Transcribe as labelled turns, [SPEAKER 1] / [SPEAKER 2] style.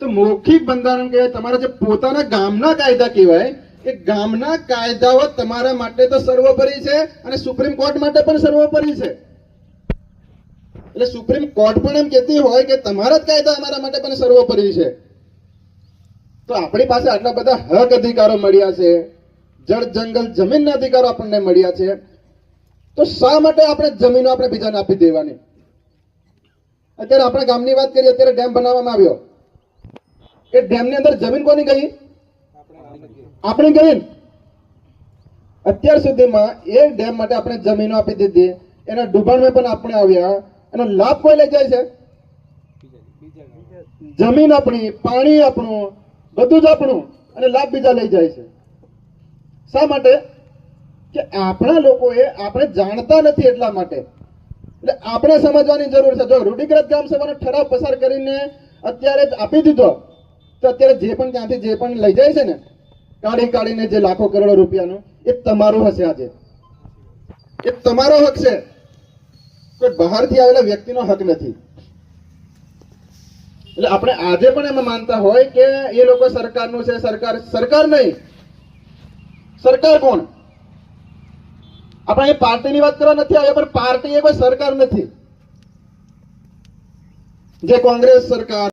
[SPEAKER 1] તો મૌખિક બંધારણ કહેવાય તમારા જે પોતાના ગામના કાયદા કહેવાય, એ ગામના કાયદાઓ તમારા માટે તો સર્વોપરી છે અને સુપ્રીમ કોર્ટ માટે પણ સર્વોપરી છે. એટલે સુપ્રીમ કોર્ટ પણ એમ કહેતી હોય કે તમારા જ કાયદા અમારા માટે પણ સર્વોપરી છે. તો આપણી પાસે આટલા બધા હક અધિકારો મળ્યા છે, જળ, જંગલ, જમીનના અધિકારો આપણને મળ્યા છે. તો શા માટે આપણે જમીનો આપણે બીજાને આપી દેવાની? અત્યારે આપણા ગામની વાત કરીએ, અત્યારે ડેમ બનાવવામાં આવ્યો. એ ડેમની અંદર જમીન કોની ગઈ? આપણે ગઈ ને? અત્યાર સુધીમાં એ ડેમ માટે આપણે જમીનો આપી દીધી. એના ડુબાણમાં પણ આપણે આવ્યા. એનો લાભ કોઈ લઈ જાય છે? જમીન આપણી, પાણી આપણું, બધું જ આપણું. અને લાભ બીજા લઈ જાય છે. શા માટે? કે આપણા લોકોએ આપણે જાણતા નથી એટલા માટે. એટલે આપણે સમજવાની જરૂર છે. જો રૂઢિગ્રસ્ત ગ્રામ સભાનો ઠરાવ પસાર કરીને અત્યારે જ આપી દીધો. તો અત્યારે જે પણ ત્યાંથી જે પણ લઈ જાય છે ને, કાઢી કાઢીને જે લાખો કરોડો રૂપિયાનું, એ તમારું હશે આજે. એ તમારો હક છે. કોઈ બહારથી આવેલા વ્યક્તિનો હક નથી. એટલે આપણે આજે પણ એમાં માનતા હોય કે એ લોકો સરકારનું છે, સરકાર સરકાર નહીં. સરકાર કોણ? આપણે એ પાર્ટીની વાત કરવા નથી આવ્યા, પણ પાર્ટી એ કોઈ સરકાર નથી. જે કોંગ્રેસ સરકાર